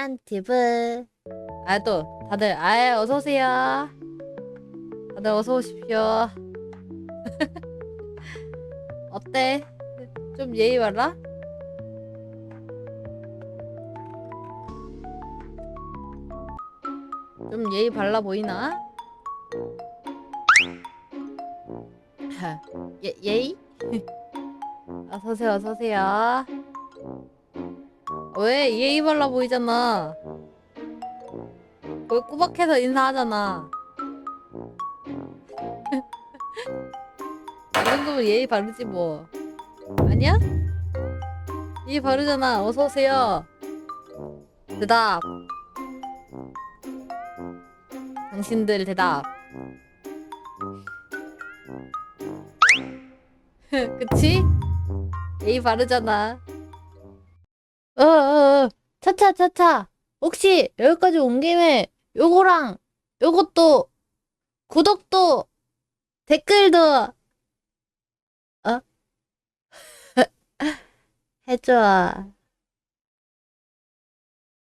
짠티브 아또 다들 아예 어서 오세요. 다들 어서 오십시오. 어때? 좀 예의 발라? 좀 예의 발라 보이나? 예 예의? 어서 오세요 어서 오세요 왜 예의 발라 보이잖아. 거기 꾸벅해서 인사하잖아. 이 정도면 예의 바르지 뭐. 아니야? 예의 바르잖아. 어서 오세요. 대답. 당신들 대답. 그치? 예의 바르잖아. 어, 어, 어. 차차, 차차. 혹시 여기까지 온 김에 요거랑 요것도 구독도 댓글도 어? 해줘.